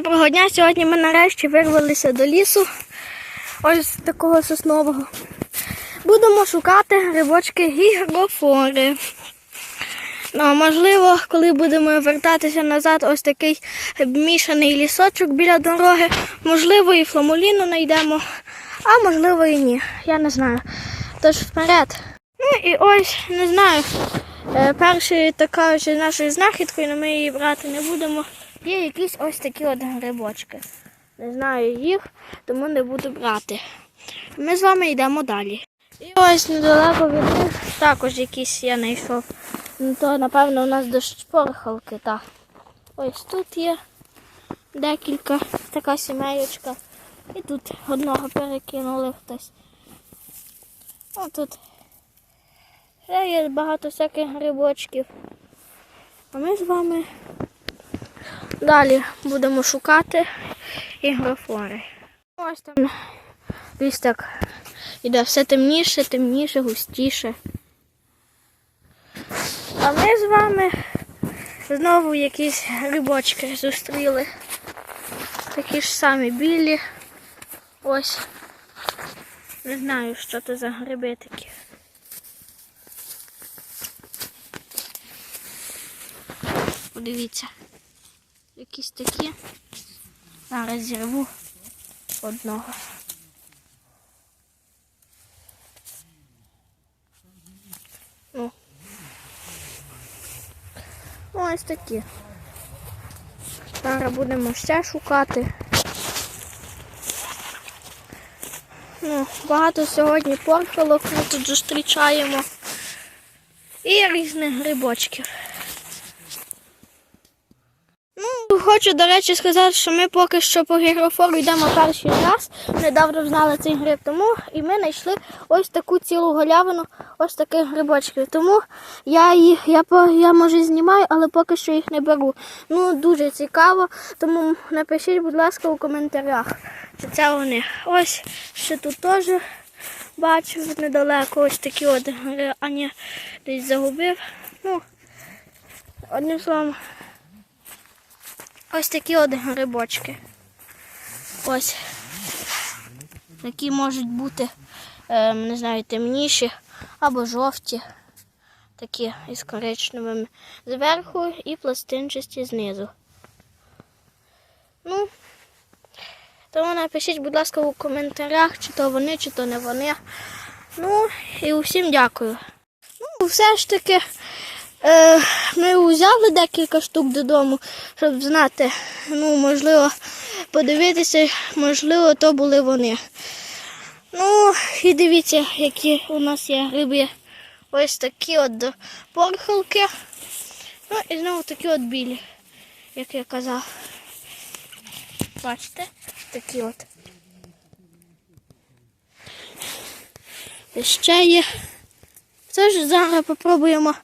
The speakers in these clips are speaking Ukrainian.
доброго дня. Сьогодні ми нарешті вирвалися до лісу. Ось такого соснового. Будемо шукати грибочки гігрофори. Ну, можливо, коли будемо вертатися назад, ось такий мішаний лісочок біля дороги. Можливо, і фламуліну знайдемо, а можливо і ні. Я не знаю. Тож вперед. Ну і ось, не знаю. Е, Першою така ось нашою знахідкою, але ми її брати не будемо. Є якісь ось такі от грибочки. Не знаю їх, тому не буду брати. Ми з вами йдемо далі. І ось недалеко від них також якісь я знайшов. Ну то, напевно, у нас до шпорхалки, так. Ось тут є декілька, така сімеєчка. І тут одного перекинули хтось. Ось тут ще є багато всяких грибочків. А ми з вами далі будемо шукати ігрофори. Ось там ліс так іде все темніше, темніше, густіше. А ми з вами знову якісь грибочки зустріли. Такі ж самі білі. Ось. Не знаю, що це за гриби такі. Подивіться. Якісь такі. Зараз зірву одного. Ну. Ось такі. Зараз будемо ще шукати. Ну, багато сьогодні порфалок ми тут зустрічаємо. І різних грибочків. Ну, хочу, до речі, сказати, що ми поки що по гігрофору йдемо перший раз. Недавно знали цей гриб, тому і ми знайшли ось таку цілу голявину, ось таких грибочків. Тому я їх, я, я може знімаю, але поки що їх не беру. Ну, дуже цікаво, тому напишіть, будь ласка, у коментарях, чи це вони. Ось ще тут теж бачу недалеко ось такі от гри- а ні, десь загубив. Ну, одним словом. Ось такі от грибочки. Ось. Такі можуть бути, ем, не знаю, темніші або жовті. Такі із коричневими зверху і пластинчасті знизу. Ну, тому напишіть, будь ласка, у коментарях, чи то вони, чи то не вони. Ну, і усім дякую. Ну, все ж таки. Е, ми взяли декілька штук додому, щоб знати, ну, можливо, подивитися, можливо, то були вони. Ну, і дивіться, які у нас є гриби. Ось такі от порхалки. Ну і знову такі от білі, як я казав. Бачите? Такі от. І ще є. Це ж зараз попробуємо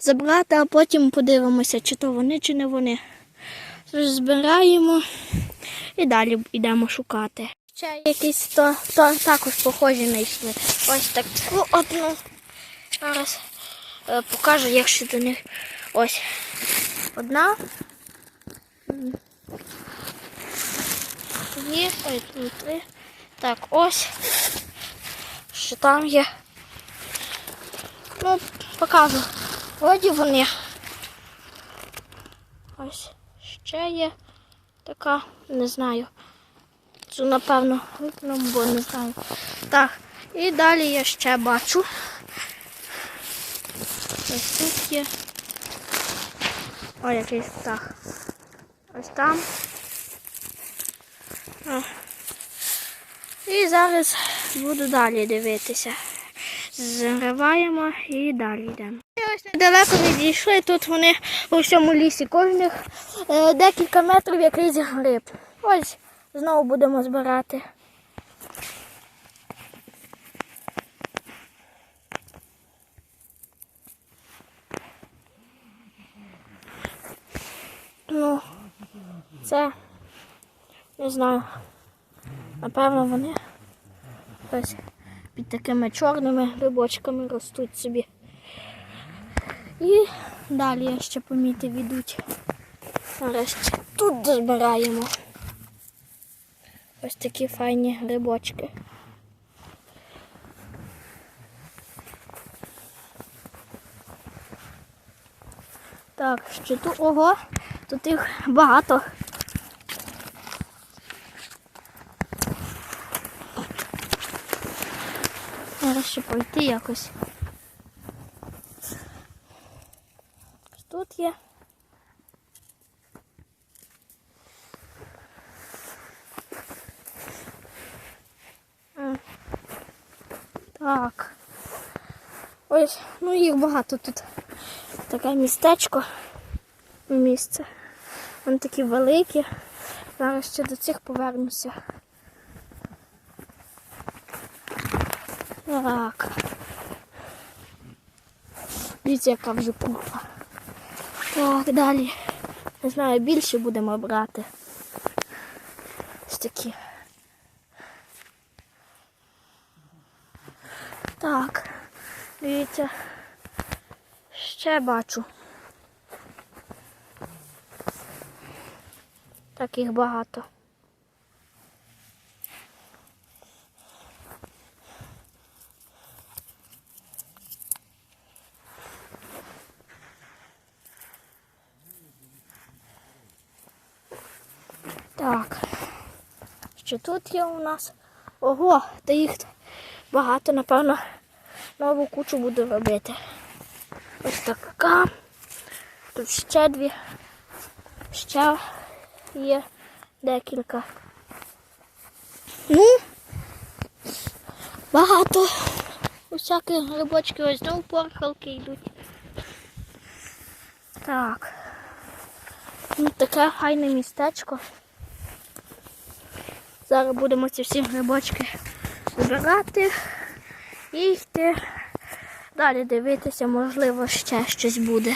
забрати, а потім подивимося, чи то вони, чи не вони. Тож збираємо і далі йдемо шукати. Ще якісь то, то також похожі знайшли. Ось таку одну. Зараз е, покажу, як ще до них. Ось одна. Дві, ой, три. Так, ось. Що там є. Ну, покажу. Вроді вони. Ось ще є така, не знаю. Цю, напевно, викинемо, бо не знаю. Так, і далі я ще бачу. Ось тут є. Ой, якийсь птах. Ось там. О. І зараз буду далі дивитися. Зриваємо і далі йдемо. Ось недалеко відійшли. Тут вони у всьому лісі. Кожних е, декілька метрів якийсь гриб. Ось знову будемо збирати. Ну, це не знаю. Напевно, вони ось під такими чорними грибочками ростуть собі. І далі я ще помітив ідуть. Нарешті тут дозбираємо. Ось такі файні грибочки. Так, що тут ого, тут їх багато. Зараз ще пройти якось. Тут є. Так. Ось, ну їх багато тут. Таке містечко. Місце. Вони такі великі. Зараз ще до цих повернуся. Так. Дивіться, яка вже купа. Так, далі. Не знаю, більше будемо брати. Ось такі. Так, дивіться. Ще бачу. Таких багато. Так. Що тут є у нас? Ого, та їх багато, напевно, нову кучу буду робити. Ось така. Тут ще дві. Ще є декілька. Ну, багато. Усякі грибочки ось знову порхалки йдуть. Так. Ну, таке файне містечко. Зараз будемо ці всі грибочки збирати і. Далі дивитися, можливо, ще щось буде.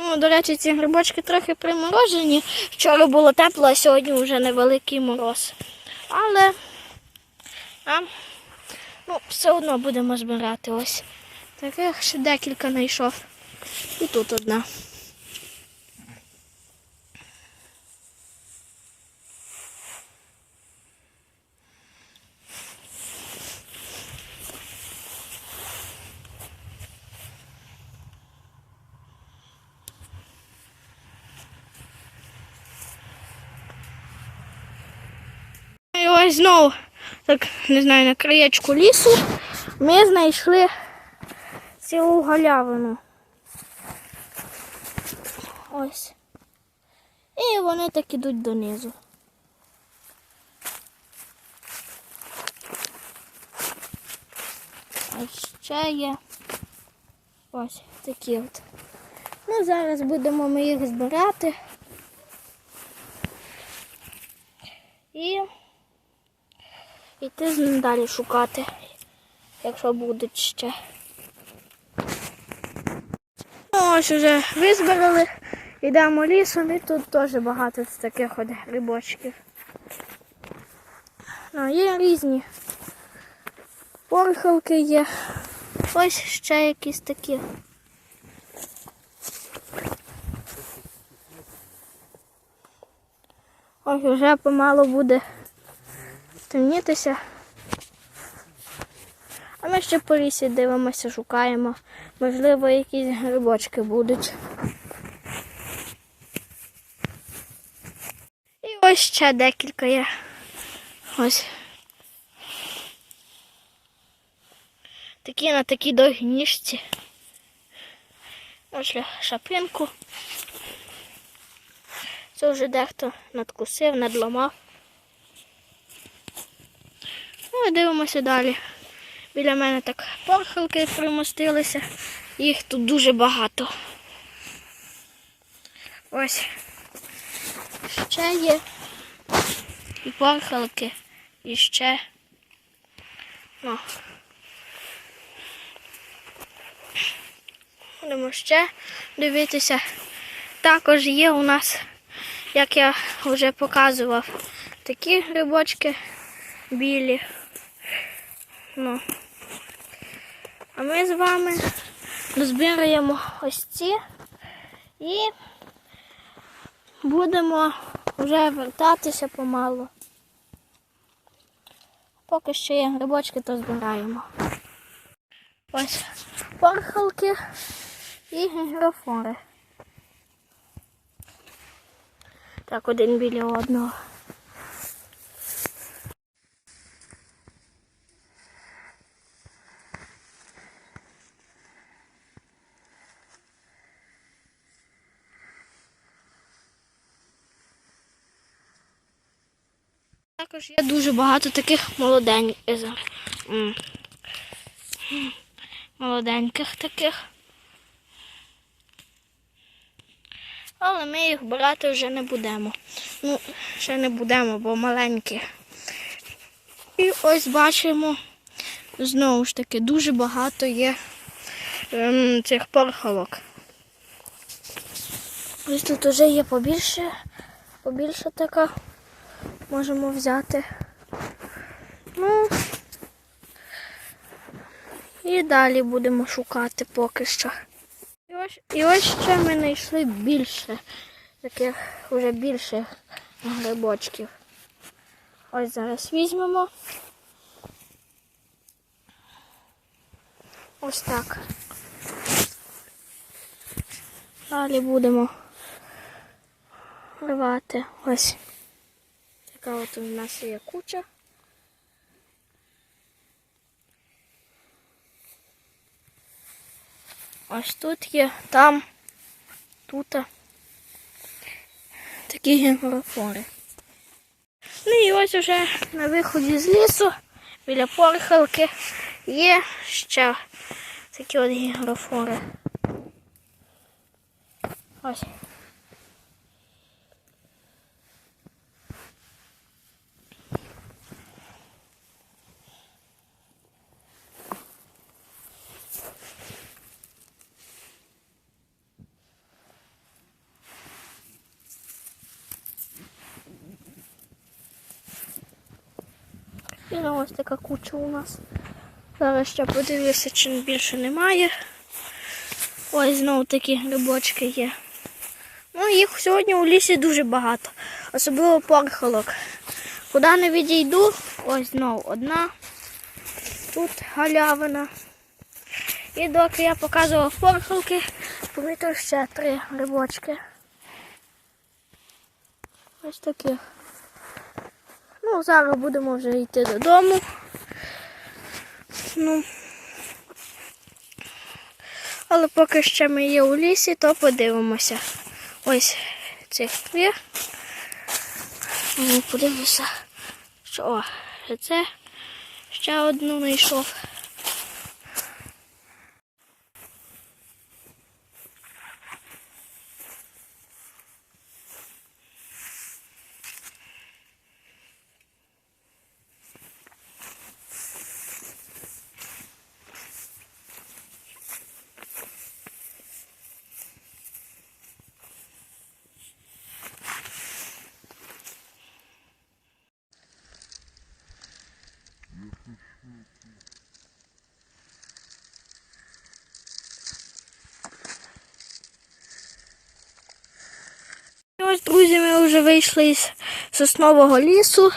Ну, до речі, ці грибочки трохи приморожені. Вчора було тепло, а сьогодні вже невеликий мороз. Але а, ну, все одно будемо збирати ось. Таких ще декілька знайшов. І тут одна. І ось знову, так, не знаю, на краєчку лісу ми знайшли цілу галявину. Ось. І вони так ідуть донизу. А ще є ось такі от. Ну, зараз будемо ми їх збирати. І йти з ним далі шукати, якщо будуть ще. Ну, Ось вже визбирали, йдемо лісом і тут теж багато таких от грибочків. Ну, є різні порхалки є. Ось ще якісь такі. Ось вже помало буде темнітися. А ми ще по лісі дивимося, шукаємо. Можливо, якісь грибочки будуть. І ось ще декілька є. Ось. Такі на такій довгій ніжці. Ось шапинку. Це вже дехто надкусив, надламав. Ну і дивимося далі. Біля мене так порхалки примостилися. Їх тут дуже багато. Ось. Ще є і порхалки, і ще. Ну. Будемо ще дивитися. Також є у нас, як я вже показував, такі грибочки білі. Ну. А ми з вами дозбираємо ось ці і будемо вже вертатися помалу. поки ще є грибочки, то збираємо. Ось порхалки і гірофори. Так, один біля одного. Також є дуже багато таких молоденьких. Молоденьких таких. Але ми їх брати вже не будемо. Ну, ще не будемо, бо маленькі. І ось бачимо, знову ж таки, дуже багато є ем, цих порхалок. Ось тут вже є побільше, побільше така можемо взяти. Ну і далі будемо шукати поки що. І ось, і ось ще ми знайшли більше, таких вже більше грибочків. Ось зараз візьмемо. Ось так. Далі будемо рвати. Ось. Така от у нас є куча. Ось тут є, там, тут. Такі генгорофори. Ну і ось уже на виході з лісу, біля порхалки, є ще такі от гігрофори. Ось. І ну, ось така куча у нас. Зараз ще подивлюся, чи більше немає. Ось знову такі грибочки є. Ну, їх сьогодні у лісі дуже багато, особливо порхолок. Куди не відійду, ось знову одна. Тут галявина. І доки я показував порхолки, помітив ще три грибочки. Ось такі. Ну, зараз будемо вже йти додому. Ну, але поки ще ми є у лісі, то подивимося. Ось цих дві. Ну, Подивимося, що це ще одну знайшов. Ось, друзі, ми вже вийшли із соснового лісу.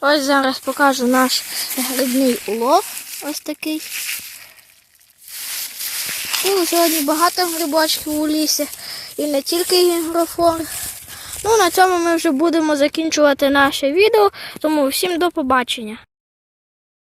Ось зараз покажу наш грибний улов. Ось такий. Ну, сьогодні багато грибочків у лісі. І не тільки гігрофор. Ну, на цьому ми вже будемо закінчувати наше відео. Тому всім до побачення.